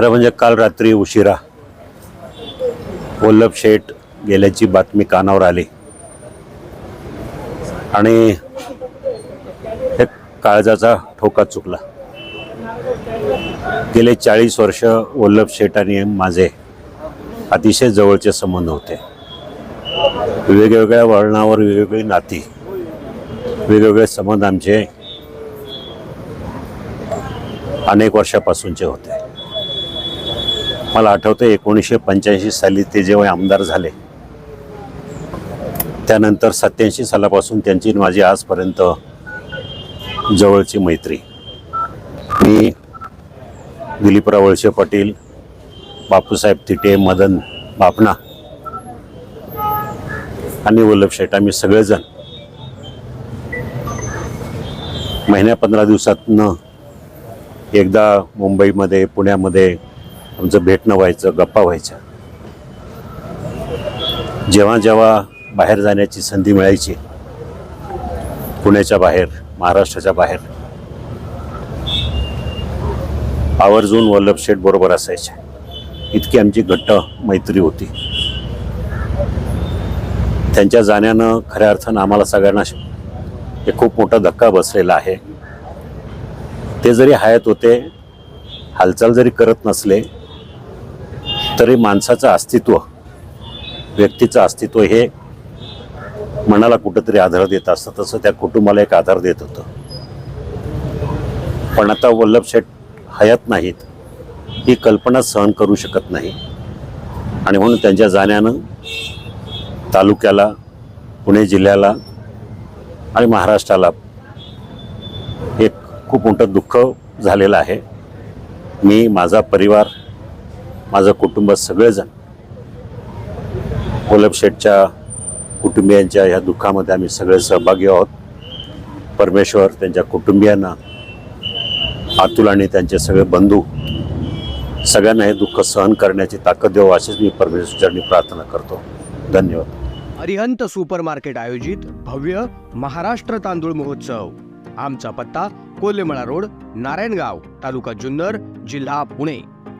खरं म्हणजे काल रात्री उशिरा वल्लभ शेठ गेल्याची बातमी कानावर आली. आणि हे काळजाचा ठोका चुकला. गेले चाळीस वर्ष वल्लभ शेठ आणि माझे अतिशय जवळचे संबंध होते. वेगवेगळ्या वळणावर वेगवेगळी नाती वेगवेगळे संबंध आमचे अनेक वर्षापासूनचे होते. मला आठवतं एकोणीसशे पंच्याऐंशी साली ते जेव्हा आमदार झाले त्यानंतर सत्याऐंशी सालापासून त्यांची माझी आजपर्यंत जवळची मैत्री. मी दिलीपराव वळसे पाटील बापूसाहेब तिटे मदन बापणा आणि वल्लभ शेठ आम्ही सगळेजण महिन्या पंधरा दिवसातनं एकदा मुंबईमध्ये पुण्यामध्ये आमचं भेटणं व्हायचं गप्पा व्हायच्या. जेव्हा जेव्हा बाहेर जाण्याची संधी मिळायची पुण्याच्या बाहेर महाराष्ट्राच्या बाहेर आवर्जून वल्लभ शेठ बरोबर असायचे. इतकी आमची घट्ट मैत्री होती. त्यांच्या जाण्यानं खऱ्या अर्थानं आम्हाला सगळ्यांना हे खूप मोठा धक्का बसलेला आहे. ते जरी हयात होते हालचाल जरी करत नसले तरी माणसाचं अस्तित्व व्यक्तीचं अस्तित्व हे मनाला कुठंतरी आधार देत असतं. तसं त्या कुटुंबाला एक आधार देत होतं. पण आता वल्लभ शेठ हयात नाहीत. ही कल्पना सहन करू शकत नाही. आणि म्हणून त्यांच्या जाण्यानं तालुक्याला पुणे जिल्ह्याला आणि महाराष्ट्राला एक खूप मोठं दुःख झालेलं आहे. मी माझा परिवार माझं कुटुंब सगळेजण वल्लभ शेठच्या कुटुंबियांच्या ह्या दुःखामध्ये आम्ही सगळे सहभागी आहोत. परमेश्वर त्यांच्या कुटुंबियांना अतुल आणि त्यांचे सगळे बंधू सगळ्यांना हे दुःख सहन करण्याची ताकद देऊ अशीच मी परमेश्वरचरणी प्रार्थना करतो. धन्यवाद. अरिहंत सुपरमार्केट आयोजित भव्य महाराष्ट्र तांदूळ महोत्सव. आमचा पत्ता कोल्हेमळा रोड नारायणगाव तालुका जुन्नर जिल्हा पुणे.